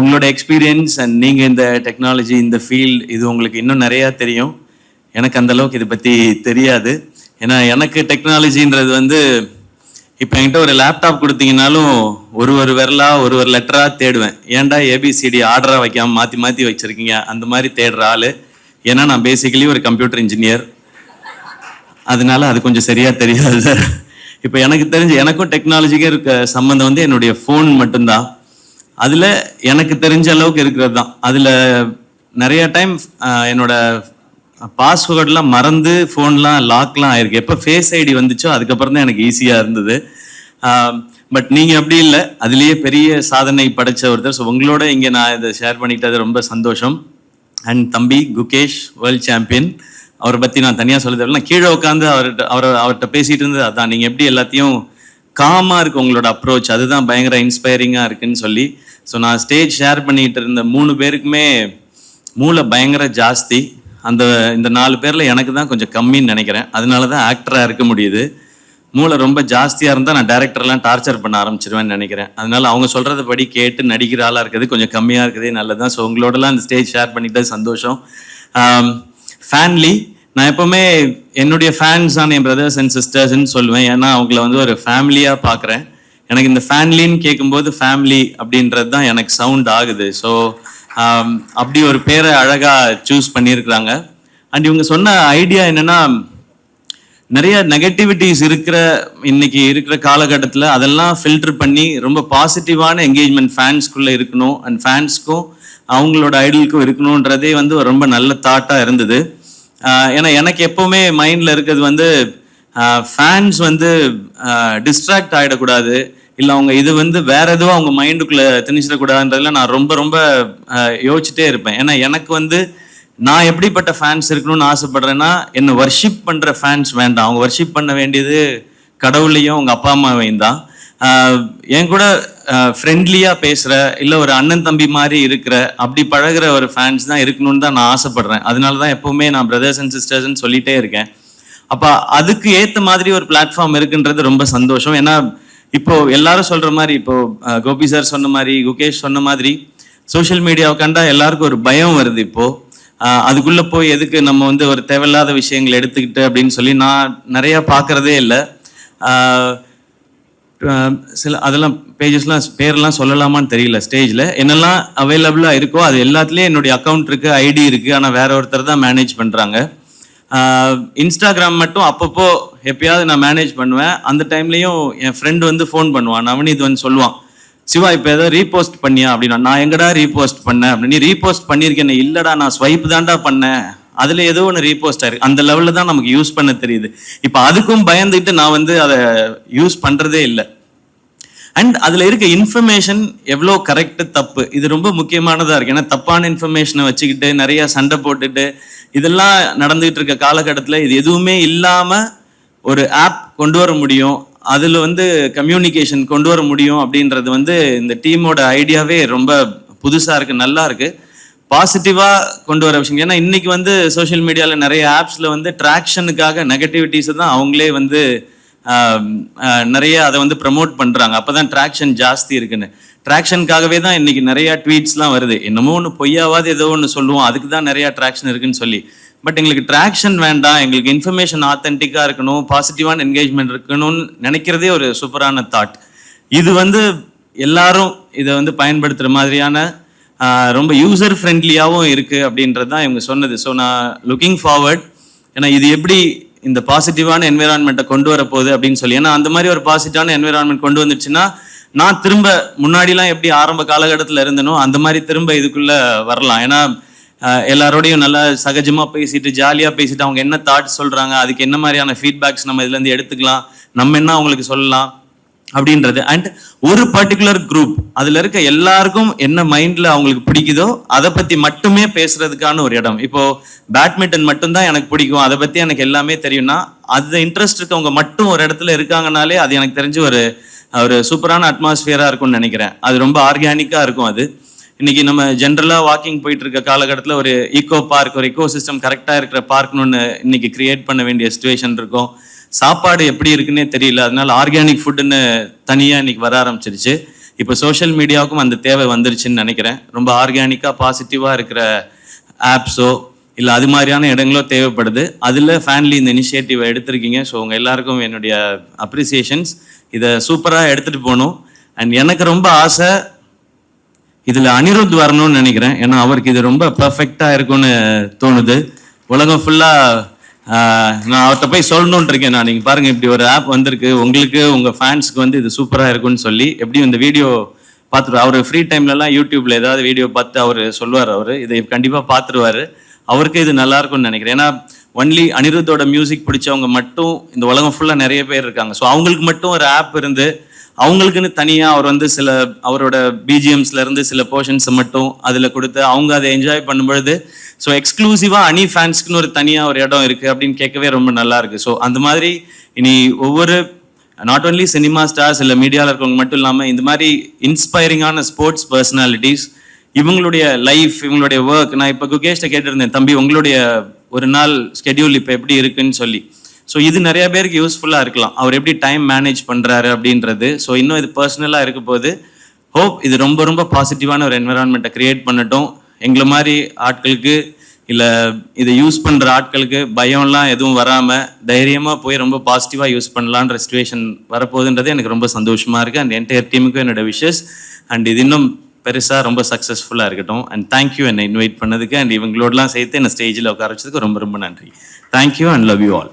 உங்களோட experience and நீங்கள் இந்த டெக்னாலஜி இந்த ஃபீல்ட் இது உங்களுக்கு இன்னும் நிறையா தெரியும். எனக்கு அந்த அளவுக்கு இதை பற்றி தெரியாது. ஏன்னா எனக்கு டெக்னாலஜின்றது வந்து இப்போ என்கிட்ட ஒரு லேப்டாப் கொடுத்தீங்கனாலும் ஒரு ஒரு விரலா ஒரு ஒரு லெட்டராக தேடுவேன். ஏன்டா ஏபிசிடி ஆர்டராக வைக்காம மாற்றி மாற்றி வச்சுருக்கீங்க? அந்த மாதிரி தேடுற ஆள். ஏன்னா நான் பேசிக்கலி ஒரு கம்ப்யூட்டர் இன்ஜினியர் அதனால அது கொஞ்சம் சரியாக தெரியாது. சார் இப்போ எனக்கு தெரிஞ்சு எனக்கும் டெக்னாலஜிக்கும் இருக்க சம்மந்தம் வந்து என்னுடைய ஃபோன் மட்டும்தான். அதில் எனக்கு தெரிஞ்ச அளவுக்கு இருக்கிறது தான். அதில் நிறைய டைம் என்னோட பாஸ்வேர்டெலாம் மறந்து ஃபோன்லாம் லாக்லாம் ஆயிருக்கு. எப்போ ஃபேஸ் ஐடி வந்துச்சோ அதுக்கப்புறம் தான் எனக்கு ஈஸியாக இருந்தது. பட் நீங்கள் அப்படி இல்லை. அதுலேயே பெரிய சாதனை படைச்ச ஒருத்தர். ஸோ உங்களோட இங்கே நான் இதை ஷேர் பண்ணிக்கிட்டது ரொம்ப சந்தோஷம். அண்ட் தம்பி குகேஷ் வேர்ல்ட் சாம்பியன் அவரை பற்றி நான் தனியாக சொல்ல தேவையில்ல. நான் கீழே உட்காந்து அவர்கிட்ட அவர் அவர்கிட்ட பேசிகிட்டு இருந்தது அதான். நீங்கள் எப்படி எல்லாத்தையும் காமாக இருக்கு உங்களோட அப்ரோச் அதுதான் பயங்கர இன்ஸ்பைரிங்காக இருக்குன்னு சொல்லி. ஸோ நான் ஸ்டேஜ் ஷேர் பண்ணிக்கிட்டு இருந்த மூணு பேருக்குமே மூளை பயங்கர ஜாஸ்தி. அந்த இந்த நாலு பேரில் எனக்கு தான் கொஞ்சம் கம்மின்னு நினைக்கிறேன். அதனால தான் ஆக்டராக இருக்க முடியுது. மூளை ரொம்ப ஜாஸ்தியாக இருந்தால் நான் டேரக்டர்லாம் டார்ச்சர் பண்ண ஆரம்பிச்சிருவேன்னு நினைக்கிறேன். அதனால அவங்க சொல்கிறத படி கேட்டு நடிக்கிற ஆளாக இருக்குது கொஞ்சம் கம்மியாக இருக்குதே நல்லதான் ஸோ உங்களோடலாம் இந்த ஸ்டேஜ் ஷேர் பண்ணிக்கிட்டது சந்தோஷம். ஃபேன்லி நான் எப்போவுமே என்னுடைய ஃபேன்ஸ் என் பிரதர்ஸ் அண்ட் சிஸ்டர்ஸ்ன்னு சொல்லுவேன். ஏன்னா அவங்கள வந்து ஒரு ஃபேமிலியாக பார்க்குறேன் எனக்கு இந்த ஃபேன்லின்னு கேட்கும்போது ஃபேமிலி அப்படின்றது தான் எனக்கு சவுண்ட் ஆகுது. ஸோ um, அப்படி ஒரு பேரை அழகாக சூஸ் பண்ணியிருக்கிறாங்க. அண்ட் இவங்க சொன்ன ஐடியா என்னென்னா நிறைய நெகட்டிவிட்டிஸ் இருக்கிற இன்னைக்கு இருக்கிற காலகட்டத்தில் அதெல்லாம் ஃபில்டர் பண்ணி ரொம்ப பாசிட்டிவான என்கேஜ்மெண்ட் ஃபேன்ஸ்குள்ளே இருக்கணும். அண்ட் ஃபேன்ஸ்க்கும் அவங்களோட ஐடலுக்கும் இருக்கணுன்றதே வந்து ரொம்ப நல்ல தாட்டாக இருந்தது. ஏன்னா எனக்கு எப்போவுமே மைண்டில் இருக்கிறது வந்து ஃபேன்ஸ் வந்து டிஸ்ட்ராக்ட் ஆகிடக்கூடாது இல்லை அவங்க இது வந்து வேற எதுவும் அவங்க மைண்டுக்குள்ளே திணிச்சிடக்கூடாதுன்றதுல நான் ரொம்ப ரொம்ப யோசிச்சுட்டே இருப்பேன். ஏன்னா எனக்கு வந்து நான் எப்படிப்பட்ட ஃபேன்ஸ் இருக்கணும்னு ஆசைப்படுறேன்னா என்னை வர்ஷிப் பண்ணுற ஃபேன்ஸ் வேண்டாம். அவங்க வர்ஷிப் பண்ண வேண்டியது கடவுளையும் உங்கள் அப்பா அம்மாவையும் தான். என் கூட ஃப்ரெண்ட்லியாக பேசுகிற இல்லை ஒரு அண்ணன் தம்பி மாதிரி இருக்கிற அப்படி பழகுற ஒரு ஃபேன்ஸ் தான் இருக்கணும்னு தான் நான் ஆசைப்பட்றேன். அதனால தான் எப்போவுமே நான் பிரதர்ஸ் அண்ட் சிஸ்டர்ஸ்ன்னு சொல்லிட்டே இருக்கேன். அப்போ அதுக்கு ஏற்ற மாதிரி ஒரு பிளாட்ஃபார்ம் இருக்குன்றது ரொம்ப சந்தோஷம். ஏன்னா இப்போ எல்லாரும் சொல்கிற மாதிரி இப்போ கோபி சார் சொன்ன மாதிரி குகேஷ் சொன்ன மாதிரி சோஷியல் மீடியாவை கண்டா எல்லாருக்கும் ஒரு பயம் வருது இப்போது அதுக்குள்ளே போய் எதுக்கு நம்ம வந்து ஒரு தேவையில்லாத விஷயங்களை எடுத்துக்கிட்டு அப்படின்னு சொல்லி நான் நிறையா பார்க்கறதே இல்லை. சில அதெல்லாம் பேஜஸ்லாம் பேர்லாம் சொல்லலாமான்னு தெரியல ஸ்டேஜில் என்னெல்லாம் அவைலபிளாக இருக்கோ அது எல்லாத்துலேயும் என்னுடைய அக்கௌண்ட் இருக்குது ஐடி இருக்குது ஆனால் வேற ஒருத்தர் தான் மேனேஜ் பண்ணுறாங்க இன்ஸ்டாகிராம் மட்டும் அப்பப்போ எப்பயாவது நான் மேனேஜ் பண்ணுவேன். அந்த டைம்லேயும் என் ஃப்ரெண்டு வந்து ஃபோன் பண்ணுவான். நவனீத் வந்து சொல்லுவான் சிவா இப்போ ஏதோ ரீபோஸ்ட் பண்ணியா? அப்படின்னா நான் எங்கடா ரீபோஸ்ட் பண்ணேன்? அப்படின்னு. நீ ரீபோஸ்ட் பண்ணியிருக்கேன் இல்லைடா நான் ஸ்வைப் தான்டா பண்ணேன். அதில் ஏதோ ஒன்று ரீபோஸ்ட் ஆயிருக்கு. அந்த லெவலில் தான் நமக்கு யூஸ் பண்ண தெரியுது. இப்போ அதுக்கும் பயந்துட்டு நான் வந்து அதை யூஸ் பண்ணுறதே இல்லை. அண்ட் அதில் இருக்க இன்ஃபர்மேஷன் எவ்வளோ கரெக்ட் தப்பு இது ரொம்ப முக்கியமானதாக இருக்குது ஏன்னா தப்பான இன்ஃபர்மேஷனை வச்சுக்கிட்டு நிறையா சண்டை போட்டுட்டு இதெல்லாம் நடந்துகிட்டு இருக்க காலகட்டத்தில் இது எதுவுமே இல்லாமல் ஒரு ஆப் கொண்டு வர முடியும். அதில் வந்து கம்யூனிகேஷன் கொண்டு வர முடியும் அப்படின்றது வந்து இந்த டீமோட ஐடியாவே ரொம்ப புதுசாக இருக்குது நல்லா இருக்குது பாசிட்டிவாக கொண்டு வர விஷயம் ஏன்னா இன்னைக்கு வந்து சோஷியல் மீடியாவில் நிறைய ஆப்ஸில் வந்து ட்ராக்ஷனுக்காக நெகட்டிவிட்டிஸ் தான் அவங்களே வந்து நிறைய அதை வந்து ப்ரமோட் பண்ணுறாங்க அப்போ தான் ட்ராக்ஷன் ஜாஸ்தி இருக்குன்னு. ட்ராக்ஷனுக்காகவே தான் இன்னைக்கு நிறைய ட்வீட்ஸ்லாம் வருது. என்னமோ ஒன்று பொய்யாவது ஏதோ ஒன்று சொல்லுவோம். அதுக்கு தான் நிறையா ட்ராக்ஷன் இருக்குன்னு சொல்லி. பட் எங்களுக்கு ட்ராக்ஷன் வேண்டாம். எங்களுக்கு இன்ஃபர்மேஷன் ஆத்தென்டிக்காக இருக்கணும். பாசிட்டிவான என்கேஜ்மெண்ட் இருக்கணும்னு நினைக்கிறதே ஒரு சூப்பரான தாட் இது வந்து எல்லாரும் இதை வந்து பயன்படுத்துகிற மாதிரியான ரொம்ப யூசர் ஃப்ரெண்ட்லியாகவும் இருக்குது அப்படின்றது தான் இவங்க சொன்னது. ஸோ நான் லுக்கிங் ஃபார்வர்ட் ஏன்னா இது எப்படி இந்த பாசிட்டிவான என்விரான்மெண்ட்டை கொண்டு வர போகுது அப்படின்னு சொல்லி. ஏன்னா அந்த மாதிரி ஒரு பாசிட்டிவான என்விரான்மெண்ட் கொண்டு வந்துச்சுன்னா நான் திரும்ப முன்னாடிலாம் எப்படி ஆரம்ப காலகட்டத்தில் இருந்தனோ அந்த மாதிரி திரும்ப இதுக்குள்ளே வரலாம். ஏன்னா எல்லாரோடையும் நல்லா சகஜமாக பேசிட்டு ஜாலியாக பேசிட்டு அவங்க என்ன தாட் சொல்கிறாங்க அதுக்கு என்ன மாதிரியான ஃபீட்பேக்ஸ் நம்ம இதுலேருந்து எடுத்துக்கலாம் நம்ம என்ன அவங்களுக்கு சொல்லலாம். அப்படின்றது. அண்ட் ஒரு பர்டிகுலர் குரூப் அதுல இருக்க எல்லாருக்கும் என்ன மைண்ட்ல அவங்களுக்கு பிடிக்குதோ அதை பத்தி மட்டுமே பேசுறதுக்கான ஒரு இடம். இப்போ பேட்மிண்டன் மட்டும்தான் எனக்கு பிடிக்கும். அதை பத்தி எனக்கு எல்லாமே தெரியும்னா அது இன்ட்ரெஸ்ட் இருக்கவங்க மட்டும் ஒரு இடத்துல இருக்காங்கனாலே அது எனக்கு தெரிஞ்சு ஒரு ஒரு சூப்பரான அட்மாஸ்பியரா இருக்கும்னு நினைக்கிறேன். அது ரொம்ப ஆர்கானிக்கா இருக்கும் அது. இன்னைக்கு நம்ம ஜென்ரலா வாக்கிங் போயிட்டு இருக்க காலகட்டத்தில் ஒரு ஈகோ பார்க் ஒரு ஈகோ சிஸ்டம் கரெக்டா இருக்கிற பார்க்னு ஒன்று இன்னைக்கு கிரியேட் பண்ண வேண்டிய சுச்சுவேஷன் இருக்கும். சாப்பாடு எப்படி இருக்குன்னே தெரியல. அதனால ஆர்கானிக் ஃபுட்டுன்னு தனியாக இன்னைக்கு வர ஆரம்பிச்சிருச்சு. இப்போ சோஷியல் மீடியாவுக்கும் அந்த தேவை வந்துருச்சுன்னு நினைக்கிறேன். ரொம்ப ஆர்கானிக்காக பாசிட்டிவாக இருக்கிற ஆப்ஸோ இல்லை அது மாதிரியான இடங்களோ தேவைப்படுது. அதில் ஃபேன்லி இந்த இனிஷியேட்டிவை எடுத்திருக்கீங்க. ஸோ உங்கள் எல்லாருக்கும் என்னுடைய அப்ரிசியேஷன்ஸ் இதை சூப்பராக எடுத்துகிட்டு போகணும். அண்ட் எனக்கு ரொம்ப ஆசை இதில் அனிருத் வரணும்னு நினைக்கிறேன். ஏன்னா அவருக்கு இது ரொம்ப பர்ஃபெக்டாக இருக்கும்னு தோணுது. உலகம் ஃபுல்லாக நான் அவர்கிட்ட போய் சொல்லணுன்ட்டு இருக்கேன் நான். நீங்கள் பாருங்கள் இப்படி ஒரு ஆப் வந்திருக்கு. உங்களுக்கு உங்கள் ஃபேன்ஸ்க்கு வந்து இது சூப்பராக இருக்கும்னு சொல்லி எப்படியும் இந்த வீடியோ பார்த்துருவா அவர் ஃப்ரீ டைம்லலாம் யூடியூப்ல ஏதாவது வீடியோ பார்த்து அவர் சொல்லுவார் அவர். இதை கண்டிப்பாக பார்த்துருவாரு. அவருக்கு இது நல்லா இருக்கும்னு நினைக்கிறேன். ஏன்னா ஒன்லி அனிருத்தோட மியூசிக் பிடிச்சவங்க மட்டும் இந்த உலகம் ஃபுல்லாக நிறைய பேர் இருக்காங்க. ஸோ அவங்களுக்கு மட்டும் ஒரு ஆப் இருந்து அவங்களுக்குன்னு தனியாக அவர் வந்து சில அவரோட பிஜிஎம்ஸ்லேருந்து சில போர்ஷன்ஸை மட்டும் அதில் கொடுத்து அவங்க அதை என்ஜாய் பண்ணும்பொழுது ஸோ எக்ஸ்க்ளூசிவாக அனி ஃபேன்ஸ்க்குன்னு ஒரு தனியாக ஒரு இடம் இருக்குது அப்படின்னு கேட்கவே ரொம்ப நல்லா இருக்குது ஸோ அந்த மாதிரி இனி ஒவ்வொரு நாட் ஓன்லி சினிமா ஸ்டார்ஸ் இல்லை மீடியாவில் இருக்கவங்க மட்டும் இல்லாமல் இந்த மாதிரி இன்ஸ்பைரிங்கான ஸ்போர்ட்ஸ் பர்சனாலிட்டிஸ் இவங்களுடைய லைஃப் இவங்களுடைய ஒர்க் நான் இப்போ குகேஷ்ட கேட்டிருந்தேன் தம்பி உங்களுடைய ஒரு நாள் ஸ்கெடியூல் இப்போ எப்படி இருக்குன்னு சொல்லி. ஸோ இது நிறைய பேருக்கு யூஸ்ஃபுல்லாக இருக்கலாம். அவர் எப்படி டைம் மேனேஜ் பண்ணுறாரு அப்படின்றது. ஸோ இன்னும் இது பர்சனலாக இருக்க போது ஹோப் இது ரொம்ப ரொம்ப பாசிட்டிவான ஒரு என்விரான்மெண்ட்டை கிரியேட் பண்ணட்டும். எங்களை மாதிரி ஆட்களுக்கு இல்லை இதை யூஸ் பண்ணுற ஆட்களுக்கு பயம்லாம் எதுவும் வராமல் தைரியமாக போய் ரொம்ப பாசிட்டிவாக யூஸ் பண்ணலான்ற சுச்சுவேஷன் வரப்போகுதுன்றது எனக்கு ரொம்ப சந்தோஷமாக இருக்குது அண்ட் என்டையர் டீமுக்கும் என்னோட விஷஸ் அண்ட் இது இன்னும் பெருசாக ரொம்ப சக்ஸஸ்ஃபுல்லாக இருக்கட்டும். அண்ட் தேங்க்யூ என்னை இன்வைட் பண்ணதுக்கு. அண்ட் இவங்களோடலாம் சேர்த்து என்னை ஸ்டேஜில் உட்கார வச்சதுக்கு ரொம்ப ரொம்ப நன்றி. Thank you and love you all